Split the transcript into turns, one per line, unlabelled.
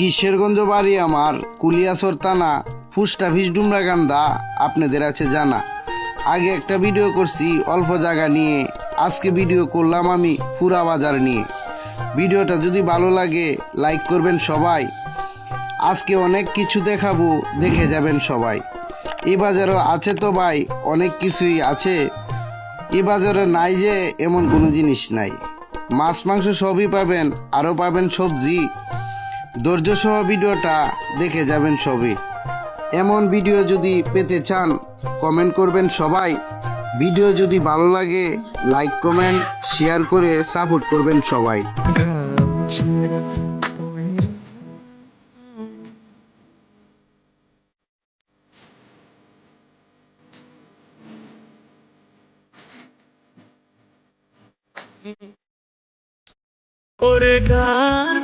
কিশোরগঞ্জ বাড়ি আমার কুলিয়াসর থানা, ফুসটা ফিস ডুমরাকান্দা আপনাদের আছে জানা। আগে একটা ভিডিও করছি, অল্প জায়গা নিয়ে। আজকে ভিডিও করলাম আমি ফুরা বাজার নিয়ে। ভিডিওটা যদি ভালো লাগে, লাইক করবেন সবাই। আজকে অনেক কিছু দেখাবো, দেখে যাবেন সবাই। এই বাজারও আছে তো ভাই, অনেক কিছুই আছে। এ বাজারে নাই যে, এমন কোনো জিনিস নাই। মাছ, মাংস সবই পাবেন, আরও পাবেন সবজি। ধৈর্য সহ ভিডিওটা দেখে যাবেন সবই। এমন ভিডিও যদি পেতে চান কমেন্ট করবেন সবাই। ভিডিও যদি ভালো লাগে লাইক কমেন্ট শেয়ার করে সাপোর্ট করবেন সবাই।
ওরে গান